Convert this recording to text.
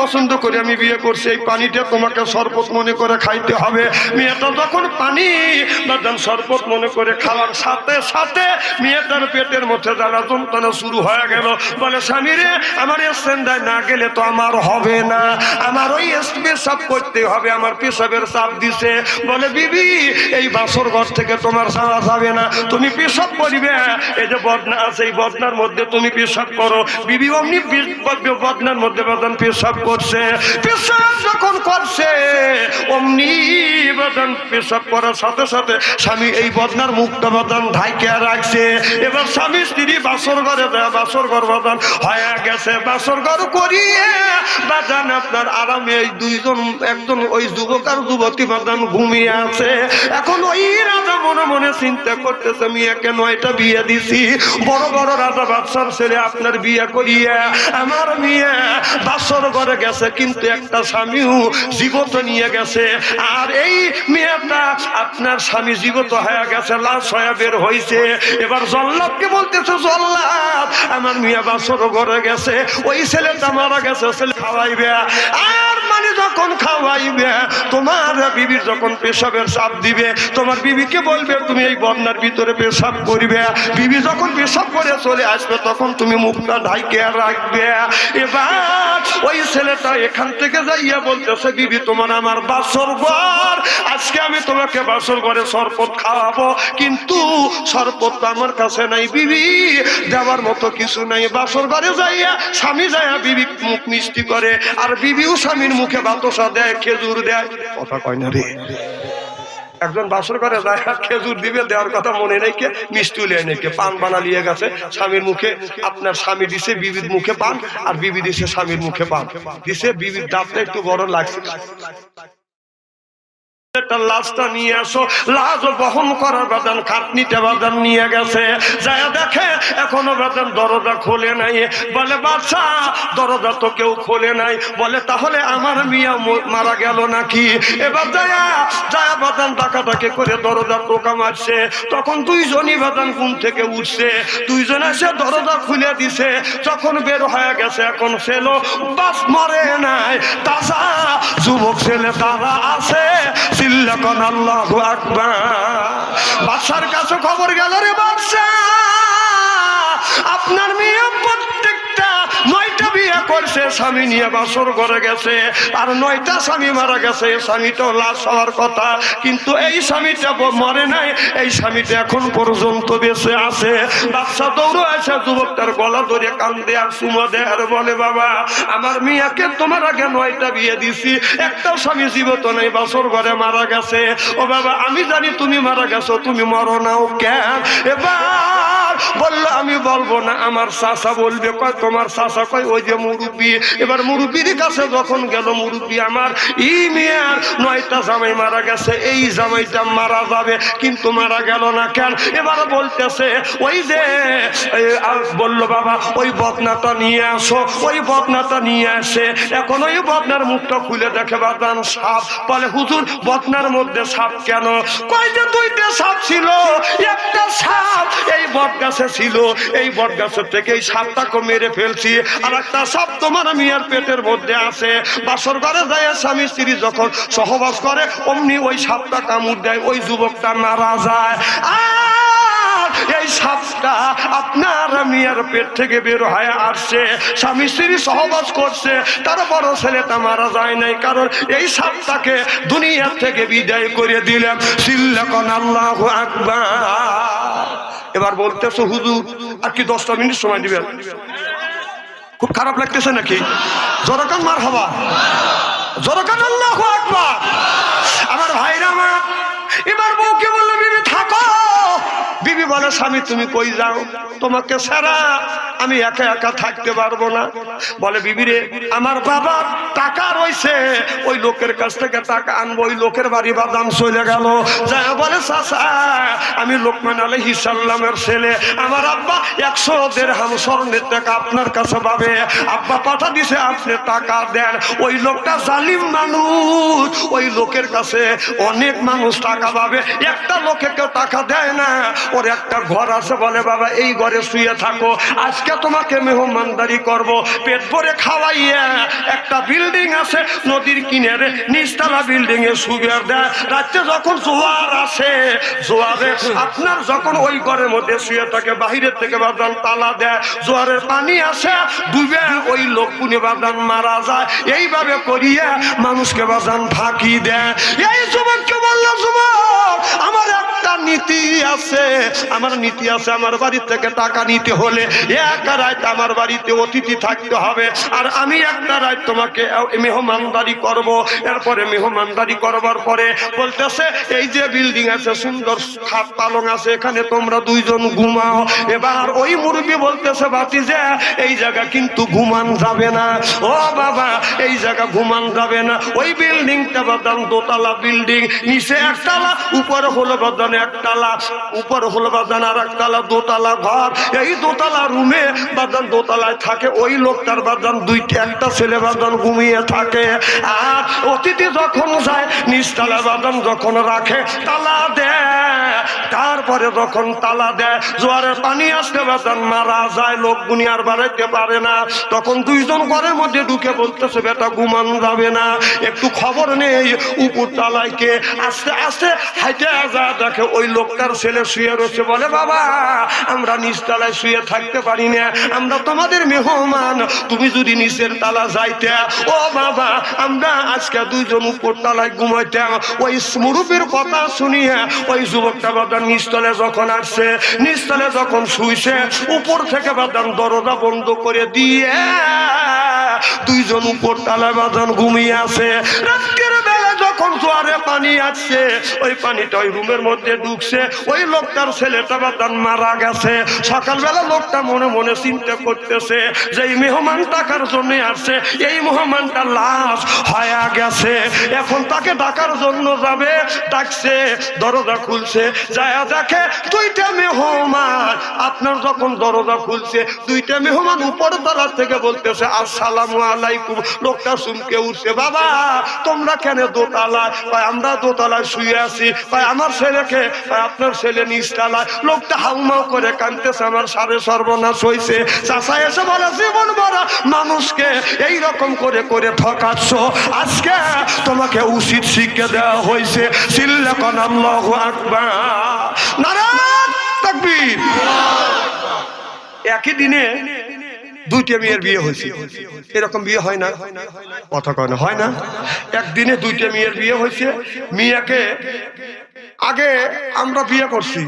পছন্দ করে আমি বিয়ে করছি, এই পানিটা তোমাকে শরবত মনে করে খাইতে হবে। মেয়েটা যখন পানি, বাদাম মনে করে খাওয়ার সাথে সাথে মেয়েটার পেটের মধ্যে জ্বালা যন্ত্রণা শুরু হয়ে গেল। বলে, স্বামী রে, আমার স্ট্যান্ডায় না গেলে তো আমার হবে না। আমার ওই পেশাব করতে হবে, আমার পেশাবের চাপ দিছে। বলে, বিবি, এই বাসর ঘর থেকে তোমার সারা যাবে না। তুমি পেশাব করিবে। এই যে বদনা আছে, এই বদনার মধ্যে তুমি পেশাব করো। বিবি অমনি বদনার মধ্যে বদন পেশাব করছে পেশাব যখন করছে, অমনি বদন পেশাব করার সাথে সাথে স্বামী এই বদনার মুক্ত বদন ঢাইকে রাখছে। এবার স্বামী স্ত্রী বাসর ঘরে বাসর ঘর বদন হয়ে গেছে। বাসর ঘর করিয়ে বাদান আপনার আরামে এই দুইজন, একজন ওই যুবক আর যুবতী বাদান ঘুমিয়ে আছে। এখন ওই মনে মনে চিন্তা করতেছে মেয়েকে নয়টা বিয়ে দিছি? বড় বড় রাজা বাদশার ছেলে আপনার বিয়ে করিয়ে আমার মেয়ে বাসর ঘরে গেছে, কিন্তু একটা স্বামীও জীবত নিয়ে গেছে। আর এই মেয়েটা আপনার স্বামী জীবত হয়ে গেছে, লাশ হয়ে বের হয়েছে এবার জল্লাদকে বলতেছে, জল্লাদ, আমার মেয়ে বাসর ঘরে গেছে, ওই ছেলেটা মারা গেছে, ছেলে খাওয়াইবে। আর মানে যখন খাওয়াইবে, তোমার বিবির যখন পেশাবের চাপ দিবে, তোমার বিবিকে বলবে, তুমি এই বন্যার ভিতরে পেশাব করবে। বিবি যখন পেশাব করে চলে আসবে, তখন তুমি মুখটা ঢাইকে রাখবে। এবার ওই ছেলেটা এখান থেকে যাইয়া বলতেছে, বিবি, তোমার আমার বাসর ঘর। আজকে আমি তোমাকে বাসর ঘরে শরবত খাওয়াবো, কিন্তু শরবত আমার কাছে নাই বিবি। দেওয়ার মতো কিছু নাই। বাসর ঘরে যাইয়া স্বামী যাইয়া বিবি মুখ মিষ্টি করে, আর বিবিও স্বামীর মুখে বাতসা দেয়, খেজুর দেয়। কথা কয় না রে? একজন বাসর করে খেজুর দিবে দেওয়ার কথা মনে নেই কে, মিষ্টি লিয়ে নেই কে, পান বানা নিয়ে গেছে, স্বামীর মুখে, আপনার স্বামী দিছে, বিবির মুখে পান, আর বিবি দিছে স্বামীর মুখে পান। দিছে বিবির দাঁতটা একটু বড় লাগছে। এখনও দরজা খোলে নাই। বলে বাচ্চা দরজা তো কেউ খোলে নাই। বলে, তাহলে আমার মারা গেল নাকি? করে দরজা তখন দুইজনই বাদান ঘুম থেকে উঠছে। দুইজন এসে দরজা খুলে দিছে। যখন বের হয়ে গেছে, এখন ছেলে বাস মরে নাই। তাজা যুবক ছেলে তারা আছে। বাদশার কাছে খবর গেল রে বাদশা। আপনার মেয়ে করছে স্বামী নিয়ে বাসর ঘরে গেছে। আর নয়টা স্বামী মারা গেছে। স্বামীটাও লাশ হওয়ার কথা। কিন্তু এই স্বামীটা মরে নাই। এই স্বামীটা এখন পর্যন্ত বেঁচে আছে। বাচ্চা দৌড়ো আছে যুবকটার গলা ধরে কান্দে আর সুমা আর বলে, বাবা, আমার মিয়াকে তোমার আগে নয়টা বিয়ে দিছি। একটাও স্বামী জীবত নেই, বাসর ঘরে মারা গেছে। ও বাবা, আমি জানি তুমি মারা গেছো, তুমি মরো নাও কেন? এবার বলল, আমি বলব না, আমার চাষা বলবে, কয়, তোমার চাষা কয়, ওই যে মুরব্বী। এবার মুরব্বীর কাছে যখন গেল, মুরব্বী আমার ই মেয়ার নয়টা জামাই মারা গেছে, এই জামাইটা মারা যাবে, কিন্তু মারা গেল না কেন? এবার বলতেছে, ওই যে বলল বাবা, ওই বদনাটা নিয়ে আসো, ওই বদনাটা নিয়ে আসে। এখন ওই বদনার মুখটা খুলে দেখে বাদান সাপ। বলে, হুজুর, বদনার মধ্যে সাপ কেন? কয় যে, দুইটা সাপ ছিল। বট গাছে ছিল, এই বট গাছের থেকে এই সাপটাকে মেরে ফেলছি। আর একটা সাপ তোমার মিয়ার পেটের মধ্যে আছে। বাসর ঘরে যায় স্বামী স্ত্রী যখন সহবাস করে, অমনি ওই সাপটা কামড় দেয়, ওই যুবকটা মারা যায়। এই সাপটা আপনার মিয়ার পেট থেকে বের হয়ে আসছে। স্বামী স্ত্রী সহবাস করছে, তার বড় ছেলেটা মারা যায় নাই, কারণ এই সাপটাকে দুনিয়ার থেকে বিদায় করে দিলাম। আল্লাহ আকবার। এবার বলতেছে হুজুর, আর কি দশটা মিনিট সময় দিবেন? খুব খারাপ লাগতেছে নাকি? জরকান মার হবা জরকান আল্লাহ আকবার। আমার ভাইরা আমার, এবার বউকে বলল বিবি থাকো বিবি বলে, স্বামী, তুমি কই যাও? তোমাকে সারা আমি একা একা থাকতে পারব না। বলে বিবি রে আমার বাবা টাকা রয়েছে। ওই লোকের কাছ থেকে টাকা আনব। ওই লোকের বাড়ি বাদাম চলে গেল। যা বলে চাষা আমি লোকমান আলহি সাল্লামের ছেলে। আমার আব্বা একশো দেড় হাম স্বর্ণের টাকা আপনার কাছে পাবে। আব্বা পাঠা দিছে, আপনি টাকা দেন। ওই লোকটা জালিম মানুষ। ওই লোকের কাছে অনেক মানুষ টাকা পাবে। একটা লোকে কেউ টাকা দেয় না। ওর এক একটা ঘর আছে বলে, বাবা, এই ঘরে শুয়ে থাকো। আজকে তোমাকে মেহমানদারি করব। পেট ভরে খাওয়াইয়া একটা বিল্ডিং আছে, নদীর কিনারে নিচতলা বিল্ডিং এ শুয়ে দেয়। রাত্রে যখন জোয়ার আসে, জোয়ারে আপনার যখন ওই ঘরের মধ্যে শুয়ে থাকে, বাহিরের থেকে বাদান তালা দেয় জোয়ারের পানি আসে, ডুবে ওই লোক পুনে বাদান মারা যায়। এইভাবে করিয়া মানুষকে বাদান ফাঁকি দেয়। এই যুবককে বলল, যুবক, আমার একটা নীতি আছে। আমার নীতি আছে, আমার বাড়ি থেকে টাকা নিতে হলে এক রাত আমার বাড়িতে অতিথি থাকতে হবে। আর আমি একটা রাত তোমাকে মেহমানদারি করব। এরপরে মেহমানদারি করবার পরে বলতেছে, এই যে বিল্ডিং আছে, সুন্দর খাট পালং আছে, এখানে তোমরা দুইজন ঘুমাও। এবার ওই মুরগি বলতেছে বাতি যে এই জায়গা কিন্তু ঘুমান যাবে না। ও বাবা, এই জায়গা ঘুমান যাবে না। ওই বিল্ডিংটা বাদাম দোতলা বিল্ডিং নিচে একতলা উপরে হলো বাদান একতলা উপর হলো বাদান আর একতলা, দোতলা ঘর। এই দোতলা রুমে বাজান দোতলায় থাকে, ওই লোকটার বাজান দুইটি, একটা ছেলে বাজান ঘুমিয়ে থাকে। আর অতিথি যখন যায় নিচতলা বাজান যখন রাখে, তালা দেয়। তারপরে যখন তালা দেয়, জোয়ারের পানি আসতে বাদান মারা যায়, লোক দুনিয়ার বাড়াইতে পারে না। তখন দুইজন ঘরের মধ্যে ঢুকে বলতেছে, বেটা ঘুমান যাবে না। একটু খবর নেই, উপর তালায় কে? আস্তে আস্তে হাইটে যা দেখে ওই লোকটার ছেলে শুয়ে রয়েছে। বলে, বাবা, আমরা নিচতলায় শুয়ে থাকতে পারি না। আমরা তোমাদের মেহমান। তুমি যদি নিচের তালা যাইতে, ও বাবা, আমরা আজকে দুইজন উপর তালায় ঘুমাইতাম। ওই মুরুবের কথা শুনিয়া ওই যুবকটা বাদাম নিস্তলে যখন আসছে, নিস্তলে যখন শুইছে, উপর থেকে বাদাম দরজা বন্ধ করে দিয়ে দুইজন উপর তালে বাদাম ঘুমিয়ে আছে। রাত্রের যখন জোয়ারে পানি আসছে, ওই পানিটা ওই রুমের মধ্যে ঢুকছে, ওই লোকটার ছেলেটা বাদান মারা গেছে। সকালবেলা লোকটা মনে মনে চিন্তা করতেছে যে এই মেহমান টাকার জন্য আসছে, এই মেহমানটা লাশ হয়ে গেছে। এখন তাকে ডাকার জন্য যাবে, ডাকছে, দরজা খুলছে, যায় দেখে দুইটা মেহমান আপনার যখন দরজা খুলছে, দুইটা মেহমান উপর তলা থেকে বলতেছে, আসসালামু আলাইকুম। লোকটা শুনকে উঠছে, বাবা, তোমরা কেন দোতলায়? ভাই, আমরা দোতলায় শুয়ে আছি। ভাই, আমার ছেলেকে? ভাই, আপনার ছেলে নিচতলায় লোকটা হাউমাউ করে কানতেছে আমার সারে সর্বনাশ হয়েছে চাষা এসে বলে, জীবন বড় মানুষকে এই রকম করে করে ঠকাচ্ছ। আজকে তোমাকে উচিত শিক্ষা দেওয়া হয়েছে সিল্লাকন আল্লাহ আকবার। নারায়ণ তাকবীর একই দিনে দুইটা মেয়ের বিয়ে হয়েছে। এরকম বিয়ে হয় না। কথা কয় না, হয় না। একদিনে দুইটা মেয়ের বিয়ে হয়েছে। মেয়েকে আগে আমরা বিয়ে করছি।